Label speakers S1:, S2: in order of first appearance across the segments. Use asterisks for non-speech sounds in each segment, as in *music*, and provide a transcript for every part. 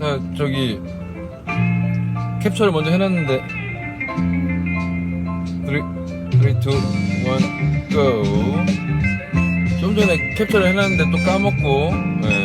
S1: 나 저기 캡처를 먼저 해놨는데. 3, 3, 2, 1, go. 좀 전에 캡처를 해놨는데 또 까먹고. 예.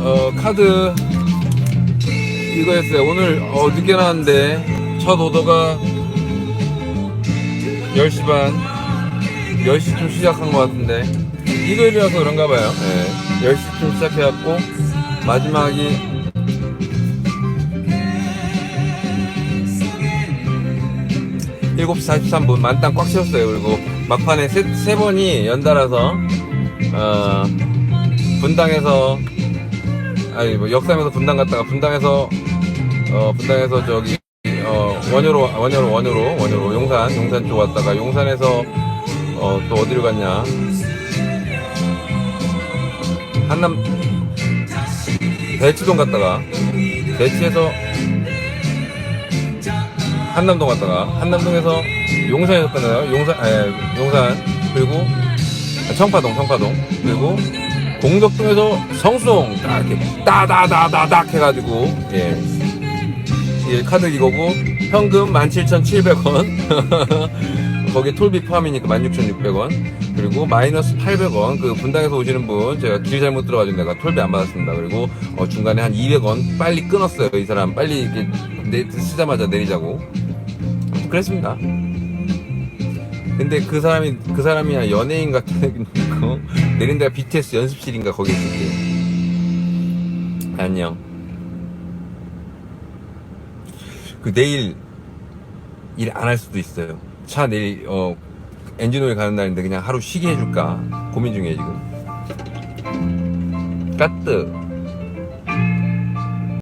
S1: 어 카드 이거였어요 오늘 어, 늦게 나왔는데 첫 오더가 10시 반 10시쯤 시작한 것 같은데 일요일이라서 그런가 봐요 예. 10시쯤 시작해갖고 마지막이 7시 43분 만땅 꽉 채웠어요. 그리고 막판에 세, 세 번이 연달아서 어, 분당에서 아니 뭐 역삼에서 분당 갔다가 분당에서 어, 분당에서 저기 어, 원효로 원효로 원효로 원효로 용산 용산 쪽 왔다가 용산에서 어, 또 어디로 갔냐 한남 대치동 갔다가 대치에서 한남동 갔다가 한남동에서 용산에서 끝나요. 용산, 에, 용산 그리고 아, 청파동, 청파동 그리고 공덕동에서 성수동 딱 이렇게 따다다다닥 해가지고 예. 이 카드 이거고 현금 17,700원. *laughs* 거기 톨비 포함이니까 16,600원. 그리고 마이너스 800원. 그 분당에서 오시는 분 제가 길 잘못 들어가지고 내가 톨비 안 받았습니다. 그리고 어, 중간에 한 200원 빨리 끊었어요. 이 사람 빨리 이렇게 내, 쓰자마자 내리자고. 그랬습니다 근데 그 사람이 그 사람이야 연예인 같은 거 내린 데가 BTS 연습실인가 거기 있을게요 안녕. 그 내일 일 안 할 수도 있어요. 차 내일 어 엔진 오일 가는 날인데 그냥 하루 쉬게 해줄까? 고민 중이에요 지금. 까뜨